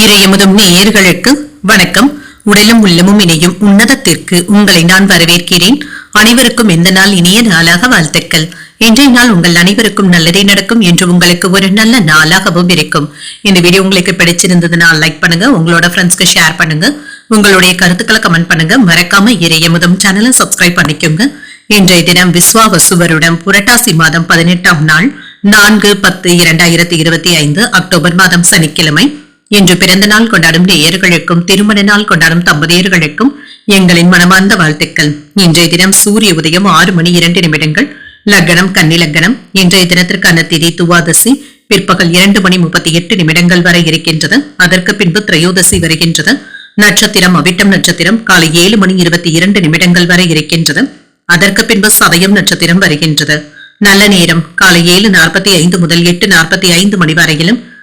இறையமுதும் நேயர்களுக்கு வணக்கம். உடலும் உள்ளமும் இணையும் உன்னதத்திற்கு உங்களை நான் வரவேற்கிறேன். அனைவருக்கும் எந்த நாள் இனிய நாளாக வாழ்த்துக்கள். இன்றைய நாள் உங்கள் அனைவருக்கும் நல்லதே நடக்கும் என்று உங்களுக்கு ஒரு நல்ல நாளாகவும் இருக்கும். இந்த வீடியோ உங்களுக்கு பிடிச்சிருந்ததுன்னா லைக் பண்ணுங்க உங்களோட ஃப்ரெண்ட்ஸ்க்கு ஷேர் பண்ணுங்க உங்களுடைய கருத்துக்களை கமெண்ட் பண்ணுங்க. மறக்காம இறையமுதும் சேனலை சப்ஸ்கிரைப் பண்ணிக்கோங்க. இன்றைய தினம் விஸ்வாவசு வருடம் புரட்டாசி மாதம் பதினெட்டாம் நாள் நான்கு பத்து இரண்டாயிரத்தி இருபத்தி ஐந்து அக்டோபர் மாதம் சனிக்கிழமை. இன்று பிறந்த நாள் கொண்டாடும் நேயர்களுக்கும் திருமண நாள் கொண்டாடும் தம்பதியர்களுக்கும் எங்களின் மனமார்ந்த வாழ்த்துக்கள். இன்றைய தினம் சூரிய உதயம் ஆறு மணி இரண்டு நிமிடங்கள். லக்னம் கன்னி லக்னம். இன்றைய தினத்திற்கான திதி துவாதசி. பிற்பகல் இரண்டு மணி முப்பத்தி எட்டு நிமிடங்கள் வரை இருக்கின்றது. அதற்கு பின்பு திரையோதசி வருகின்றது. நட்சத்திரம் அவிட்டம் நட்சத்திரம். காலை ஏழு மணி இருபத்தி இரண்டு நிமிடங்கள் வரை இருக்கின்றது. அதற்கு பின்பு சதயம் நட்சத்திரம் வருகின்றது. நல்ல நேரம். காலை ஏழு நாற்பத்தி ஐந்து முதல் எட்டு நாற்பத்தி ஐந்து மணி வரையிலும்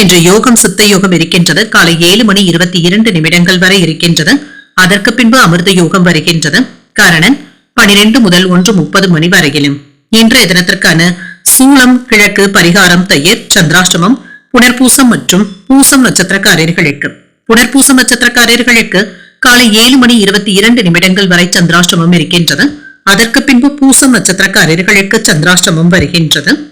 இன்று யோகம் சித்த யோகம் இருக்கின்றது. காலை ஏழு மணி இருபத்தி இரண்டு நிமிடங்கள் வரை இருக்கின்றது. அதற்கு பின்பு அமிர்த யோகம் வருகின்றது. காரணம் பனிரெண்டு முதல் ஒன்று முப்பது மணி வரையிலும். இன்றைய தினத்திற்கான சூளம் கிழக்கு பரிகாரம் தயிர் சந்திராஷ்டமம் புனர்பூசம் மற்றும் பூசம் நட்சத்திரக்காரர்களுக்கு. புனர்பூசம் நட்சத்திரக்காரர்களுக்கு காலை ஏழு மணி இருபத்தி இரண்டு நிமிடங்கள் வரை சந்திராஷ்டமம் இருக்கின்றது. அதற்கு பின்பு பூசம் நட்சத்திரக்காரர்களுக்கு சந்திராஷ்டமம் வருகின்றது.